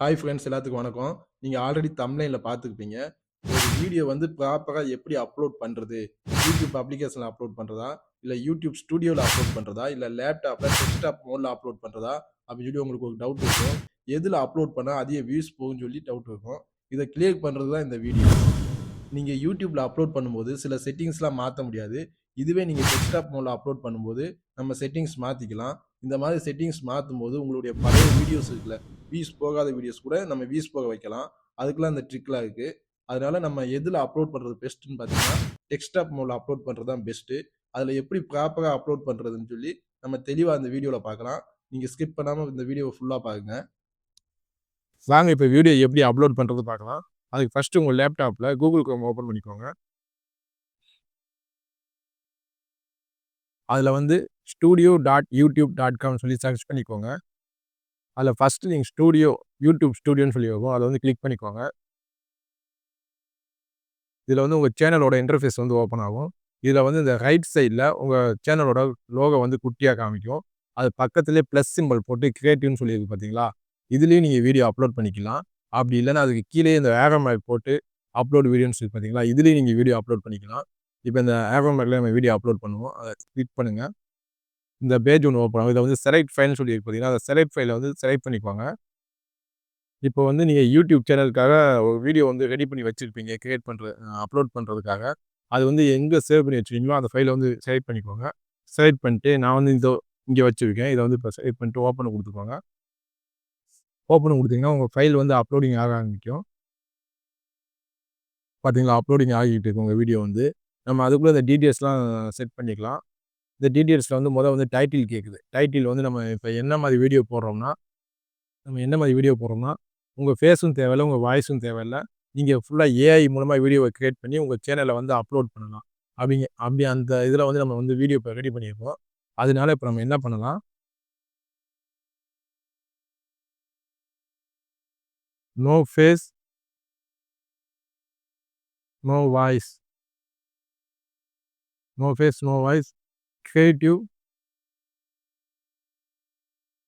Hi friends எல்லாத்துக்கும் வணக்கம். நீங்கள் ஆல்ரெடி தம்ப்நெயில்ல பார்த்துருப்பீங்க. ஒரு வீடியோ வந்து ப்ராப்பராக எப்படி அப்லோட் பண்ணுறது யூடியூப் அப்ளிகேஷனில் அப்லோட் பண்ணுறதா இல்லை யூடியூப் ஸ்டுடியோவில் அப்லோட் பண்ணுறதா இல்லை லேப்டாப்பில் டெஸ்க்டாப் மோட்ல அப்லோட் பண்ணுறதா அப்படின்னு சொல்லி உங்களுக்கு ஒரு டவுட் இருக்கும். எதில் அப்லோட் பண்ணால் அதிக வியூஸ் போகும்னு சொல்லி டவுட் இருக்கும். இதை கிளியர் பண்ணுறது தான் இந்த வீடியோ. நீங்கள் யூடியூப்பில் அப்லோட் பண்ணும்போது சில செட்டிங்ஸ்லாம் மாற்ற முடியாது. இதுவே நீங்கள் டெஸ்க்டாப் மோட்ல அப்லோட் பண்ணும்போது நம்ம செட்டிங்ஸ் மாற்றிக்கலாம் இந்த மாதிரி செட்டிங்ஸ் மாற்றும் போது உங்களுடைய பழைய வீடியோஸ் இருக்குல்ல, வியூஸ் போகாத வீடியோஸ் கூட நம்ம வியூஸ் போக வைக்கலாம். அதுக்கெலாம் அந்த ட்ரிக்லாம் இருக்குது அதனால நம்ம எதில் அப்லோட் பண்ணுறது பெஸ்ட்டுன்னு பார்த்தீங்கன்னா, டெக்ஸ்டாப் மோட்ல அப்லோட் பண்ணுறது தான் பெஸ்ட்டு. அதில் எப்படி ப்ராப்பராக அப்லோட் பண்ணுறதுன்னு சொல்லி நம்ம தெளிவாக அந்த வீடியோவில் பார்க்கலாம். நீங்கள் ஸ்கிப் பண்ணாமல் இந்த வீடியோவை ஃபுல்லாக பாருங்க. வாங்க இப்போ வீடியோ எப்படி அப்லோட் பண்ணுறது பார்க்கலாம். அதுக்கு ஃபர்ஸ்ட்டு உங்கள் லேப்டாப்பில் கூகுள் க்ரோம் ஓப்பன் பண்ணிக்கோங்க. அதில் வந்து ஸ்டூடியோ டாட் யூடியூப் டாட் காம்னு சொல்லி சர்ச் பண்ணிக்கோங்க. அதில் ஃபஸ்ட்டு நீங்கள் ஸ்டூடியோ, யூடியூப் ஸ்டூடியோன்னு சொல்லி இருக்கும். அதை வந்து கிளிக் பண்ணிக்கோங்க. இதில் வந்து உங்கள் சேனலோட இன்டர்ஃபேஸ் வந்து ஓப்பன் ஆகும். இதில் வந்து இந்த ரைட் சைடில் உங்கள் சேனலோட லோகோ வந்து குட்டியாக காமிக்கும். அது பக்கத்துலேயே ப்ளஸ் சிம்பல் போட்டு கிரியேட்டிவ்னு சொல்லி இருக்கு பார்த்தீங்களா? இதுலேயும் நீங்கள் வீடியோ அப்லோட் பண்ணிக்கலாம். அப்படி இல்லைன்னா அதுக்கு கீழே இந்த ஏரோ மேக் போட்டு அப்லோட் வீடியோன்னு சொல்லி பார்த்தீங்களா? இதுலேயும் நீங்கள் வீடியோ அப்லோட் பண்ணிக்கலாம். இப்போ இந்த ஏரோ மேக்கில் நம்ம வீடியோ அப்லோட் பண்ணுவோம். அதை கிளிக் பண்ணுங்கள் இந்த பேஜ் ஒன்று ஓப்பன் ஆகும். வந்து செலக்ட் ஃபைல்னு சொல்லி பார்த்தீங்கன்னா அந்த செலக்ட் ஃபைலை வந்து செலக்ட் பண்ணிக்குவாங்க இப்போ வந்து நீங்கள் யூடியூப் சேனலுக்காக ஒரு வீடியோ வந்து ரெடி பண்ணி வச்சுருப்பீங்க க்ரியேட் பண்ணுற அப்லோட் பண்ணுறதுக்காக அது வந்து எங்கே சேவ் பண்ணி வச்சுருக்கீங்களோ அந்த ஃபைலை வந்து செலக்ட் பண்ணிக்கோங்க. செலக்ட் பண்ணிட்டு நான் வந்து இதோ இங்கே வச்சுருக்கேன் இதை வந்து இப்போ செலக்ட் பண்ணிட்டு ஓப்பன் கொடுத்துக்கோங்க ஓப்பன் கொடுத்தீங்கன்னா உங்கள் ஃபைல் வந்து அப்லோடிங் ஆக ஆரம்பிக்கும். பார்த்தீங்களா? அப்லோடிங் ஆகிட்டு இருக்கு உங்கள் வீடியோ வந்து. நம்ம அதுக்குள்ளே இந்த டீட்டெயில்ஸ்லாம் செட் பண்ணிக்கலாம். இந்த டீட்டெயில்ஸில் வந்து முதல் வந்து டைட்டில் கேட்குது. டைட்டில் வந்து நம்ம இப்போ என்ன மாதிரி வீடியோ போடுறோம்னா, நம்ம என்ன மாதிரி வீடியோ போடுறோம்னா, உங்கள் ஃபேஸும் தேவையில்லை உங்கள் வாய்ஸும் தேவையில்லை நீங்கள் ஃபுல்லாக ஏஐ மூலமாக வீடியோவை கிரியேட் பண்ணி உங்கள் சேனலில் வந்து அப்லோட் பண்ணலாம். அப்படிங்க அப்படி அந்த இதில் வந்து நம்ம வந்து வீடியோ இப்போ ரெடி பண்ணியிருக்கோம். அதனால இப்போ நம்ம என்ன பண்ணலாம் no face no voice. No face, no voice. Creative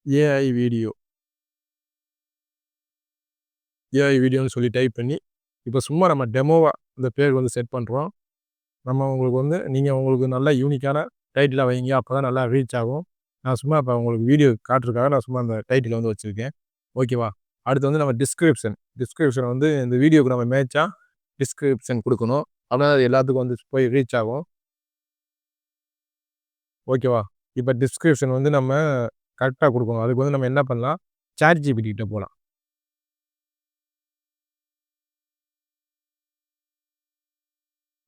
AI video. AI வீடியோன்னு சொல்லி டைப் பண்ணி, இப்போ சும்மா நம்ம டெமோவாக இந்த பேர் வந்து செட் பண்ணுறோம் நம்ம உங்களுக்கு வந்து நீங்கள் உங்களுக்கு நல்ல யூனிக்கான டைட்டிலாக வைங்க. அப்போ தான் நல்லா ரீச் ஆகும். நான் சும்மா இப்போ உங்களுக்கு வீடியோ காட்டுறதுக்காக நான் சும்மா அந்த டைட்டில் வந்து வச்சுருக்கேன் ஓகேவா? அடுத்து வந்து நம்ம டிஸ்கிரிப்ஷன். டிஸ்கிரிப்ஷன் வந்து இந்த வீடியோக்கு நம்ம மேட்சாக டிஸ்கிரிப்ஷன் கொடுக்கணும் அப்படின்னா அது எல்லாத்துக்கும் வந்து போய் ரீச் ஆகும். ஓகேவா? இப்போ டிஸ்கிரிப்ஷன் வந்து நம்ம கரெக்டாக கொடுக்கணும் அதுக்கு வந்து நம்ம என்ன பண்ணலாம்? சாட் கிட்ட போகலாம்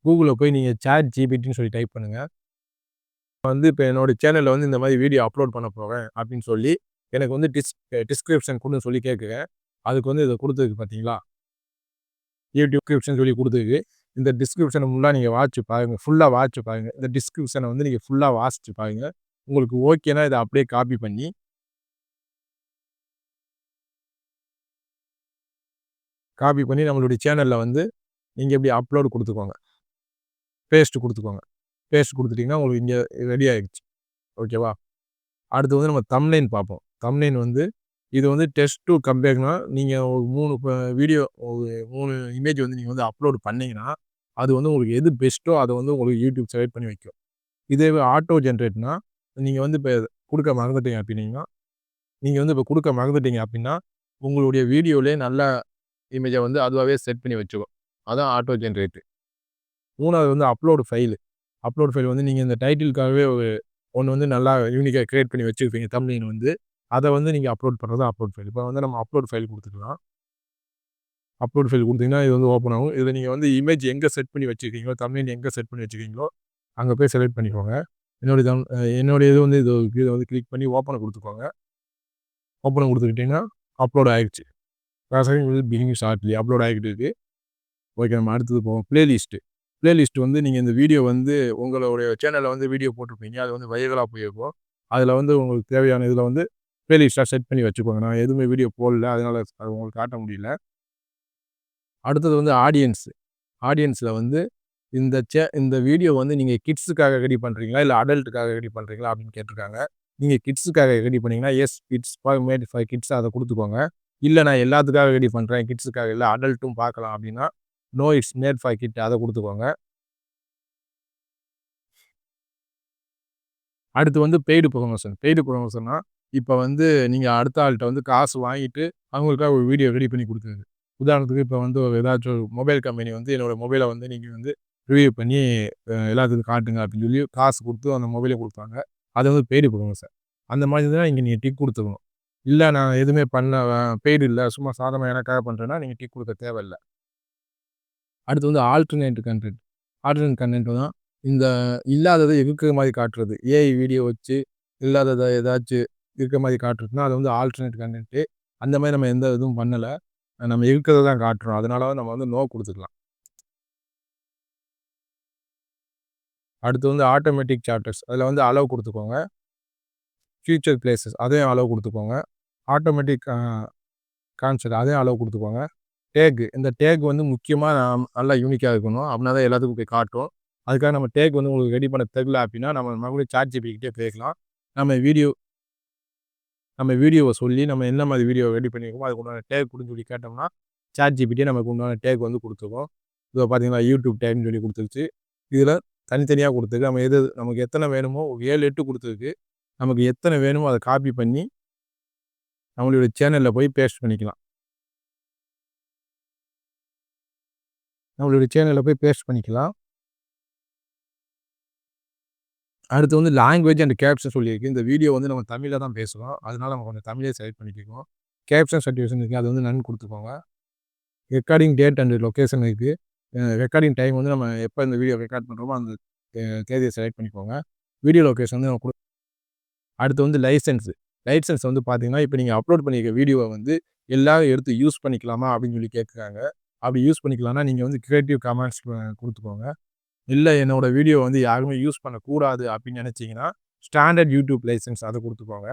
கூகுளில் போய் நீங்கள் சாட் ஜிபிடின்னு சொல்லி டைப் பண்ணுங்கள் வந்து இப்போ என்னோடய சேனலில் வந்து இந்த மாதிரி வீடியோ அப்லோட் பண்ண போகிறேன் அப்படின்னு சொல்லி, எனக்கு வந்து டிஸ் டிஸ்கிரிப்ஷன் கொடுன்னு சொல்லி கேட்குறேன். அதுக்கு வந்து இதை கொடுத்துருக்கு பார்த்தீங்களா? யூடியூப் டிஸ்கிரிப்ஷன் சொல்லி கொடுத்துருக்கு இந்த டிஸ்கிரிப்ஷனை ஃபுல்லாக நீங்கள் வாட்ச் பாருங்கள் ஃபுல்லாக வாட்ச் பாருங்கள் இந்த டிஸ்கிரிப்ஷனை வந்து நீங்கள் ஃபுல்லாக வாசிச்சு பாருங்கள் உங்களுக்கு ஓகேன்னா இதை அப்படியே காப்பி பண்ணி காப்பி பண்ணி நம்மளுடைய சேனலில் வந்து நீங்கள் எப்படி அப்லோடு கொடுத்துக்கோங்க. பேஸ்ட் கொடுத்துக்கோங்க. பேஸ்ட் கொடுத்துட்டிங்கன்னா உங்களுக்கு இங்கே ரெடி ஆகிடுச்சு ஓகேவா? அடுத்து வந்து நம்ம தம்லைன் பார்ப்போம். தம்லைன் வந்து இது வந்து டெஸ்ட் டூ கம்பேர்னா நீங்கள் ஒரு மூணு வீடியோ ஒரு மூணு இமேஜ் வந்து நீங்கள் வந்து அப்லோடு பண்ணிங்கன்னா அது வந்து உங்களுக்கு எது பெஸ்ட்டோ அதை வந்து உங்களுக்கு யூடியூப் செலக்ட் பண்ணி வைக்கும். இதே ஆட்டோ ஜென்ரேட்னா நீங்கள் வந்து இப்போ கொடுக்க மறந்துட்டீங்க அப்படின்னீங்கன்னா, நீங்கள் வந்து இப்போ கொடுக்க மறந்துட்டீங்க அப்படின்னா, உங்களுடைய வீடியோவிலே நல்ல இமேஜை வந்து அதுவாகவே செட் பண்ணி வச்சுக்கோ அதான் ஆட்டோ ஜென்ரேட்டு மூணாவது வந்து அப்லோடு ஃபைலு அப்லோட் ஃபைல் வந்து நீங்கள் இந்த டைட்டிலுக்காகவே ஒரு ஒன்று வந்து நல்லா யூனிக்காக க்ரியேட் பண்ணி வச்சுருப்பீங்க தமிழின் வந்து. அதை வந்து நீங்கள் அப்லோட் பண்ணுறது தான் அப்லோட் ஃபைல். இப்போ வந்து நம்ம அப்லோட் ஃபைல் கொடுத்துக்கலாம் அப்லோட் ஃபைல் கொடுத்தீங்கன்னா இது வந்து ஓப்பன் ஆகும். இதில் நீங்கள் வந்து இமேஜ் எங்கே செட் பண்ணி வச்சுருக்கீங்களோ தமிழ் எங்கே செட் பண்ணி வச்சுருக்கீங்களோ அங்கே போய் செலக்ட் பண்ணிக்கோங்க. என்னுடைய தம் என்னுடைய இது வந்து இது இதை வந்து கிளிக் பண்ணி ஓப்பனை கொடுத்துக்கோங்க ஓப்பனை கொடுத்துக்கிட்டிங்கன்னா அப்லோட் ஆகிடுச்சு ப்ராசஸிங் வந்து பிகினிங் ஷார்ட்லி அப்லோட் ஆகிட்டு இருக்குது ஓகே நம்ம அடுத்தது போவோம். ப்ளேலிஸ்ட்டு ப்ளேலிஸ்ட் வந்து நீங்கள் இந்த வீடியோ வந்து உங்களுடைய சேனலில் வந்து வீடியோ போட்டிருப்பீங்க. அது வந்து வைரலா போயிருக்கும். அதில் வந்து உங்களுக்கு தேவையான இதில் வந்து பிளேலிஸ்ட்டாக செட் பண்ணி வச்சுக்கோங்க. நான் எதுவுமே வீடியோ போடல. அதனால் அது உங்களுக்கு காட்ட முடியல. அடுத்தது வந்து ஆடியன்ஸு ஆடியன்ஸில் வந்து இந்த சே இந்த வீடியோ வந்து நீங்கள் கிட்ஸுக்காக ரெடி பண்ணுறீங்களா இல்லை அடல்ட்டுக்காக ரெடி பண்ணுறீங்களா அப்படின்னு கேட்டிருக்காங்க. நீங்கள் கிட்ஸுக்காக ரெடி பண்ணிங்கன்னா yes kids for made five kids அதை கொடுத்துக்கோங்க இல்லை நான் எல்லாத்துக்காக ரெடி பண்ணுறேன் கிட்ஸுக்காக இல்லை அடல்ட்டும் பார்க்கலாம் அப்படின்னா no it's made five kid அதை கொடுத்துக்கோங்க அடுத்து வந்து பெய்டு ப்ரொமோஷன் பெய்டு ப்ரொமோஷன்னா இப்போ வந்து நீங்கள் அடுத்த ஆள்கிட்ட வந்து காசு வாங்கிட்டு அவங்களுக்காக ஒரு வீடியோ ரெடி பண்ணி கொடுக்குறது. உதாரணத்துக்கு இப்போ வந்து ஒரு ஏதாச்சும் ஒரு மொபைல் கம்பெனி வந்து என்னோடய மொபைலை வந்து நீங்கள் வந்து ரிவ்யூ பண்ணி எல்லாத்துக்கும் காட்டுங்க அப்படின்னு சொல்லி காசு கொடுத்து அந்த மொபைலை கொடுப்பாங்க. அது வந்து பெய்டு சார் அந்த மாதிரி தான் இங்கே நீங்கள் டிக் கொடுத்துக்கணும். இல்லை நான் எதுவுமே பண்ண பெய்டு இல்லை சும்மா சாதமாக எனக்காக பண்ணுறேன்னா நீங்கள் டிக் கொடுக்க தேவையில்லை. அடுத்து வந்து ஆல்டர்னேட் கண்டென்ட் ஆல்டர்னேட் கண்டென்ட் தான் இந்த இல்லாததை இருக்கிற மாதிரி காட்டுறது. ஏஐ வீடியோ வச்சு இல்லாததை ஏதாச்சும் இருக்கிற மாதிரி காட்டுறதுனா அது வந்து ஆல்டர்னேட் கண்டென்ட்டு அந்த மாதிரி நம்ம எந்த இதுவும் பண்ணலை. நம்ம இருக்கிறத தான் காட்டுறோம். அதனால நம்ம வந்து நோ கொடுத்துக்கலாம். அடுத்து வந்து ஆட்டோமேட்டிக் சாப்டர்ஸ் அதில் வந்து அளவு கொடுத்துக்கோங்க. ஃபியூச்சர் பிளேசஸ் அதையும் அளவு கொடுத்துக்கோங்க. ஆட்டோமேட்டிக் கான்செப்ட் அதையும் அளவு கொடுத்துக்கோங்க. டேக் இந்த டேக் வந்து முக்கியமாக நல்லா யூனிக்காக இருக்கணும். அப்படின்னா தான் எல்லாத்துக்கும் போய் காட்டும் அதுக்காக நம்ம டேக் வந்து உங்களுக்கு ரெடி பண்ண தெரியல அப்படின்னா நம்ம மறுபடியும் சார்ஜ் ஜிபிக்கிட்டே கேட்கலாம் நம்ம வீடியோ நம்ம வீடியோவை சொல்லி நம்ம என்ன மாதிரி வீடியோ ரெடி பண்ணியிருக்கோமோ அதுக்கு உண்டான டேக் கொடுன்னு சொல்லி கேட்டோம்னா சாட் ஜிபிட்டே நமக்கு உண்டான டேக் வந்து கொடுத்துருக்கோம் இதை பார்த்தீங்கன்னா யூடியூப் டேக்னு சொல்லி கொடுத்துருச்சு. இதில் தனித்தனியாக கொடுத்துருக்கு. நம்ம எது நமக்கு எத்தனை வேணுமோ ஏழு எட்டு கொடுத்துருக்கு. நமக்கு எத்தனை வேணுமோ அதை காப்பி பண்ணி நம்மளுடைய சேனலில் போய் பேஸ்ட் பண்ணிக்கலாம். நம்மளுடைய சேனலில் போய் பேஸ்ட் பண்ணிக்கலாம். அடுத்து வந்து லாங்குவேஜ் அண்ட் கேப்ஷன் சொல்லியிருக்கு. இந்த வீடியோ வந்து நம்ம தமிழில் தான் பேசுகிறோம் அதனால நம்ம கொஞ்சம் தமிழே செலக்ட் பண்ணிக்கோம் கேப்ஷன் சர்டிஃபிகேஷன் இருக்குது அது வந்து நன் கொடுத்துக்கோங்க. ரெக்கார்டிங் டேட் அண்ட் லொக்கேஷன் இருக்குது ரெக்கார்டிங் டைம் வந்து நம்ம எப்போ இந்த வீடியோ ரெக்கார்ட் பண்ணுறோமோ அந்த தேதியை செலக்ட் பண்ணிக்கோங்க. வீடியோ லொக்கேஷன் வந்து நம்ம கொடு அடுத்து வந்து லைசன்ஸ் லைசன்ஸ் வந்து பார்த்தீங்கன்னா இப்போ நீங்கள் அப்லோட் பண்ணியிருக்க வீடியோவை வந்து எல்லாரும் எடுத்து யூஸ் பண்ணிக்கலாமா அப்படின்னு சொல்லி கேட்குறாங்க அப்படி யூஸ் பண்ணிக்கலாம்னா நீங்கள் வந்து கிரியேட்டிவ் கமெண்ட்ஸ் கொடுத்துக்கோங்க. இல்லை என்னோட வீடியோ வந்து யாருமே யூஸ் பண்ணக்கூடாது அப்படின்னு நினச்சிங்கன்னா ஸ்டாண்டர்ட் யூடியூப் லைசன்ஸ் அதை கொடுத்துக்கோங்க.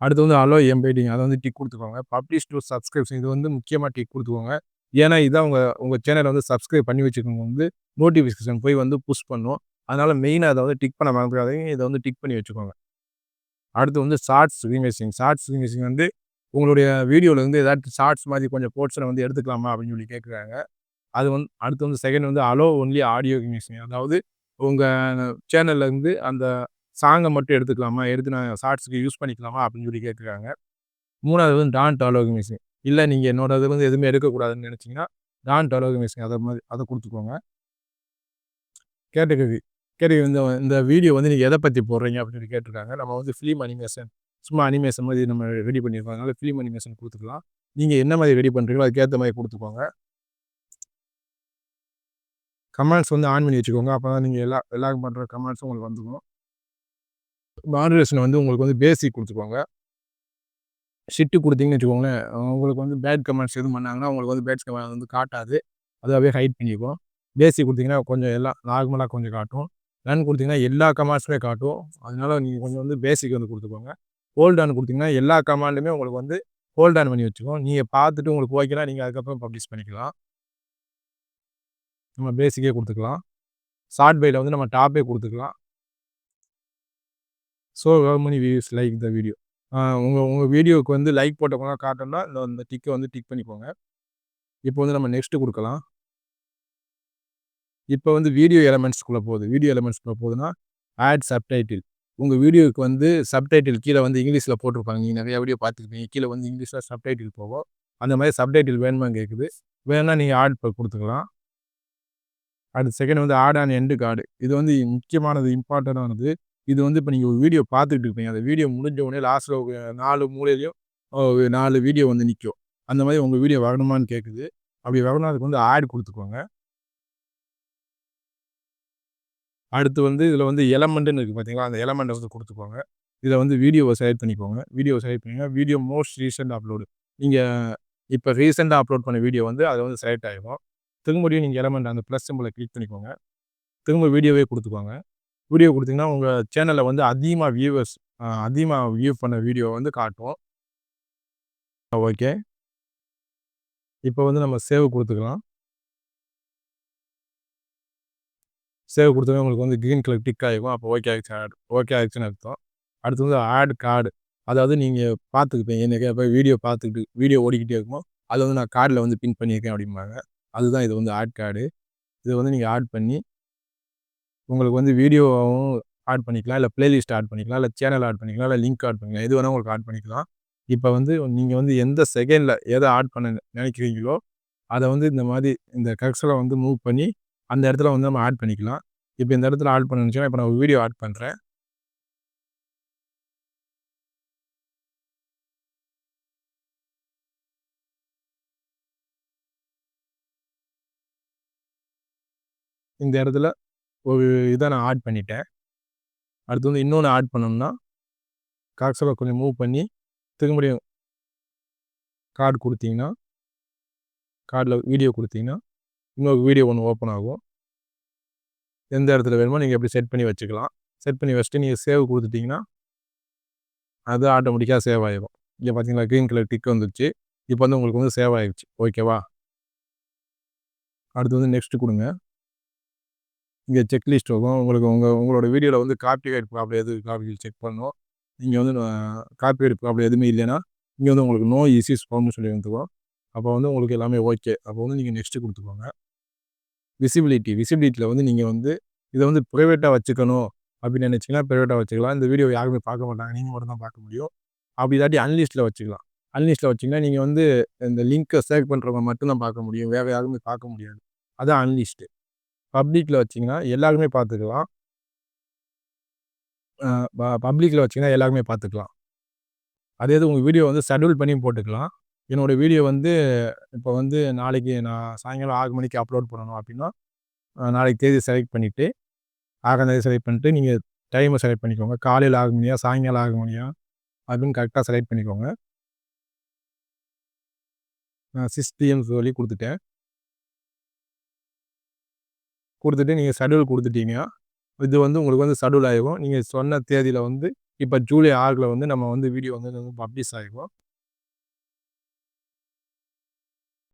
அடுத்து வந்து அலோ எம்பைடிங் அதை வந்து டிக் கொடுத்துக்கோங்க. பப்ளிஷ் டு சப்ஸ்கிரிப்ஷன் இது வந்து முக்கியமாக டிக் கொடுத்துக்கோங்க. ஏன்னா இதான் உங்கள் உங்கள் சேனலை வந்து சப்ஸ்கிரைப் பண்ணி வச்சுக்கோங்க வந்து நோட்டிஃபிகேஷன் போய் வந்து புஷ் பண்ணும். அதனால் மெயினாக அதை வந்து டிக் பண்ண மறந்துடாதீங்க இதை வந்து டிக் பண்ணி வச்சுக்கோங்க. அடுத்து வந்து ஷார்ட்ஸ் ரீமேசிங் ஷார்ட்ஸ் ரீமேசிங் வந்து உங்களுடைய வீடியோவில் வந்து ஏதாச்சும் ஷார்ட்ஸ் மாதிரி கொஞ்சம் போர்ட்ஸில் வந்து எடுத்துக்கலாமா அப்படின்னு சொல்லி கேட்குறாங்க அது வந்து அடுத்து வந்து செகண்ட் வந்து அலோ ஒன்லி ஆடியோ ரீமேசிங் அதாவது உங்கள் சேனல்லேருந்து அந்த சாங்கை மட்டும் எடுத்துக்கலாமா? எடுத்து நான் ஷார்ட்ஸுக்கு யூஸ் பண்ணிக்கலாமா? அப்படின்னு சொல்லி கேட்குறாங்க. மூணாவது வந்து டான்ட் அலோ ரீமேசிங் இல்லை நீங்கள் என்னோடது வந்து எதுவுமே எடுக்கக்கூடாதுன்னு நினச்சிங்கன்னா டான்ட் அலோ ரீமேசிங் அதை மாதிரி அதை கொடுத்துக்கோங்க. கேட்டகரி கேட்டகரி இந்த இந்த வீடியோ வந்து நீங்கள் எதை பற்றி போடுறீங்க? அப்படின்னு சொல்லி கேட்டிருக்காங்க. நம்ம வந்து ஃபிலிம் அனிமேஷன் சும்மா அனிமேஷன் மாதிரி நம்ம ரெடி பண்ணியிருக்கோம். அதனால் ஃபிலிம் அனிமேஷன் கொடுத்துக்கலாம். நீங்கள் என்ன மாதிரி ரெடி பண்ணுறீங்களோ அதுக்கேற்ற மாதிரி கொடுத்துக்கோங்க. கமெண்ட்ஸ் வந்து ஆன் பண்ணி வச்சுக்கோங்க. அப்போ தான் நீங்கள் எல்லா எல்லாருக்கும் பண்ணுற கமெண்ட்ஸும் உங்களுக்கு வந்துடும் மாடுலேஷன் வந்து உங்களுக்கு வந்து பேசிக் கொடுத்துக்கோங்க. ஷிட்டு கொடுத்தீங்கன்னு வச்சுக்கோங்களேன். உங்களுக்கு வந்து பேட் கமெண்ட்ஸ் எதுவும் பண்ணாங்கன்னா உங்களுக்கு வந்து பேட்ஸ் கமெண்ட் வந்து காட்டாது. அதாவே ஹைட் பண்ணிக்கும் பேசிக் கொடுத்தீங்கன்னா கொஞ்சம் எல்லாம் நார்மலாக கொஞ்சம் காட்டும். ரன் கொடுத்தீங்கன்னா எல்லா கமெண்ட்ஸுமே காட்டும். அதனால நீங்கள் கொஞ்சம் வந்து பேசிக் வந்து கொடுத்துக்கோங்க. ஹோல்ட் ஆன் கொடுத்தீங்கன்னா எல்லா கமாண்டுமே உங்களுக்கு வந்து ஹோல்ட் ஆன் பண்ணி வச்சுக்கோம். நீங்கள் பார்த்துட்டு உங்களுக்கு ஓகேனா நீங்கள் அதுக்கப்புறம் பப்ளிஷ் பண்ணிக்கலாம். நம்ம பேசிக்கே கொடுத்துக்கலாம். ஷார்ட் பையில் வந்து நம்ம டாப்பே கொடுத்துக்கலாம். So many views like the video உங்கள் உங்கள் வீடியோவுக்கு வந்து லைக் போட்டவங்க காட்டணும்னா இந்த இந்த டிக்கை வந்து டிக் பண்ணிக்கோங்க. இப்போ வந்து நம்ம நெக்ஸ்ட்டு கொடுக்கலாம். இப்போ வந்து வீடியோ எலமெண்ட்ஸ்குள்ளே போகுது. வீடியோ எலமெண்ட்ஸ்குள்ளே போகுதுன்னா ஆட் சப்டைட்டில் உங்கள் வீடியோவுக்கு வந்து சப்டைட்டில் கீழே வந்து இங்கிலீஷில் போட்டிருப்பாங்க. நீங்கள் நிறைய வீடியோ பார்த்துருப்பீங்க. கீழே வந்து இங்கிலீஷில் சப்டைட்டில் போகும். அந்த மாதிரி சப்டைட்டில் வேணுமா கேட்குது வேணும்னா நீங்கள் ஆட் கொடுத்துக்கலாம். அடுத்து செகண்ட் வந்து ஆட் அண்ட் எண்டு கார்டு இது வந்து முக்கியமானது இம்பார்ட்டண்டானது இது வந்து இப்போ நீங்கள் ஒரு வீடியோ பார்த்துக்கிட்டு இருப்பீங்க. அந்த வீடியோ முடிஞ்ச உடனே லாஸ்ட்டில் நாலு மூலையிலையும் நாலு வீடியோ வந்து நிற்கும் அந்த மாதிரி உங்கள் வீடியோ வரணுமான்னு கேட்குது அப்படி வரணும் அதுக்கு வந்து ஆட் கொடுத்துக்கோங்க. அடுத்து வந்து இதில் வந்து எலமெண்ட்டுன்னு இருக்குது பார்த்தீங்களா அந்த எலமெண்ட்டை வந்து கொடுத்துக்கோங்க. இதில் வந்து வீடியோவை செலக்ட் பண்ணிக்கோங்க. வீடியோவை செலக்ட் பண்ணிங்க வீடியோ மோஸ்ட் ரீசெண்ட் அப்லோடு நீங்கள் இப்போ ரீசெண்டாக அப்லோட் பண்ண வீடியோ வந்து அது வந்து செலக்ட் ஆகிடும் திரும்படியும் நீங்கள் எலமெண்ட் அந்த ப்ளஸ் சிம்பிளை கிளிக் பண்ணிக்கோங்க. திரும்ப வீடியோவே கொடுத்துக்கோங்க. வீடியோ கொடுத்தீங்கன்னா உங்கள் சேனலில் வந்து அதிகமாக வியூவர்ஸ் அதிகமாக வியூ பண்ண வீடியோ வந்து காட்டும். ஓகே. இப்போ வந்து நம்ம சேவ் கொடுத்துக்கலாம். சேவ் கொடுத்தோன்னே உங்களுக்கு வந்து க்ரீன் கலர் டிக் ஆகிருக்கும். அப்போ ஓகே ஆகிடுச்சு ஆட் ஓகே ஆகிடுச்சுன்னு அர்த்தம். அடுத்து வந்து ஆட் கார்டு அதாவது நீங்கள் பார்த்துக்கிட்டேன் என்னைக்கா இப்போ வீடியோ பார்த்துக்கிட்டு வீடியோ ஓடிக்கிட்டே இருக்குமோ அதை வந்து நான் கார்டில் வந்து பின் பண்ணியிருக்கேன் அப்படிம்பாங்க. அதுதான் இது வந்து ஆட் கார்டு. இதை வந்து நீங்கள் ஆட் பண்ணி உங்களுக்கு வந்து வீடியோவும் ஆட் பண்ணிக்கலாம். இல்லை பிளேலிஸ்ட் ஆட் பண்ணிக்கலாம். இல்லை சேனல் ஆட் பண்ணிக்கலாம். இல்லை லிங்க் ஆட் பண்ணிக்கலாம். எது வேணால் உங்களுக்கு ஆட் பண்ணிக்கலாம். இப்போ வந்து நீங்கள் வந்து எந்த செகண்டில் எதை ஆட் பண்ண நினைக்கிறீங்களோ அதை வந்து இந்த மாதிரி இந்த கக்ஸில் வந்து மூவ் பண்ணி அந்த இடத்துல வந்து நம்ம ஆட் பண்ணிக்கலாம். இப்போ இந்த இடத்துல ஆட் பண்ண நினச்சோன்னா இப்போ நான் வீடியோ ஆட் பண்ணுறேன் இந்த இடத்துல ஒரு இதை நான் ஆட் பண்ணிட்டேன். அடுத்து வந்து இன்னொன்று ஆட் பண்ணோம்னா காக்ஸில் கொஞ்சம் மூவ் பண்ணி திரும்படியும் கார்டு கொடுத்தீங்கன்னா கார்டில் வீடியோ கொடுத்தீங்கன்னா இன்னொரு வீடியோ ஒன்று ஓப்பன் ஆகும். எந்த இடத்துல வேணுமோ நீங்கள் எப்படி செட் பண்ணி வச்சுக்கலாம். செட் பண்ணி வச்சுட்டு நீங்கள் சேவ் கொடுத்துட்டிங்கன்னா அது ஆட்டோமேட்டிக்காக சேவ் ஆகிடும் இங்கே பார்த்தீங்களா க்ரீன் கலர் டிக் வந்துருச்சு இப்போ வந்து உங்களுக்கு வந்து சேவ் ஆகிடுச்சு ஓகேவா அடுத்து வந்து நெக்ஸ்ட்டு கொடுங்க. இங்கே செக்லிஸ்ட் வரும். உங்களுக்கு உங்கள் உங்களோட வீடியோவில் வந்து காப்பிரைட் ப்ராப்ளம் எது காப்பி செக் பண்ணணும். நீங்கள் வந்து காப்பிரைட் ப்ராப்ளம் எதுவுமே இல்லைன்னா இங்கே வந்து உங்களுக்கு நோ இஷ்யூஸ் ஃபார்ம்னு சொல்லி வந்துக்குவோம் அப்போ வந்து உங்களுக்கு எல்லாமே ஓகே அப்போ வந்து நீங்கள் நெக்ஸ்ட்டு கொடுத்துக்கோங்க. விசிபிலிட்டி விசிபிலிட்டியில் வந்து நீங்கள் வந்து இதை வந்து ப்ரைவேட்டாக வச்சுக்கணும். அப்படின்னு நினச்சிங்கன்னா ப்ரைவேட்டாக வச்சுக்கலாம். இந்த வீடியோ யாருமே பார்க்க மாட்டாங்க. நீங்கள் மட்டும் தான் பார்க்க முடியும். அப்படி இல்லாட்டி அன்லிஸ்ட்டில் வச்சுக்கலாம். அன்லிஸ்ட்டில் வச்சிங்கன்னா நீங்கள் வந்து இந்த லிங்க்கை செலக்ட் பண்ணுறவங்க மட்டும்தான் பார்க்க முடியும். வேறு யாருமே பார்க்க முடியாது. அதான் அன்லிஸ்ட்டு பப்ளிக்கில் வச்சிங்கன்னா எல்லாருமே பார்த்துக்கலாம் பப்ளிக்கில் வச்சிங்கன்னா எல்லாருமே பார்த்துக்கலாம் அதே இது உங்கள் வீடியோ வந்து ஷெடியூல் பண்ணி போட்டுக்கலாம். என்னோடய வீடியோ வந்து இப்போ வந்து நாளைக்கு நான் சாயங்காலம் ஆறு மணிக்கு அப்லோட் பண்ணணும் அப்படின்னா நாளைக்கு தேதி செலக்ட் பண்ணிவிட்டு ஆறாம் தேதி செலக்ட் பண்ணிட்டு நீங்கள் டைமை செலக்ட் பண்ணிக்கோங்க. காலையில் ஆறு மணியா சாயங்காலம் ஆறு மணியா அப்படின்னு கரெக்டாக செலக்ட் பண்ணிக்கோங்க. நான் சிக்ஸ் பிஎம் சொல்லி கொடுத்துட்டேன். கொடுத்துட்டு நீங்கள் ஷெடியூல் கொடுத்துட்டீங்க. இது வந்து உங்களுக்கு வந்து ஷெடியூல் ஆகிடும் நீங்கள் சொன்ன தேதியில் வந்து இப்போ ஜூலை ஆறில் வந்து நம்ம வந்து வீடியோ வந்து பப்ளிஷ் ஆகிடும்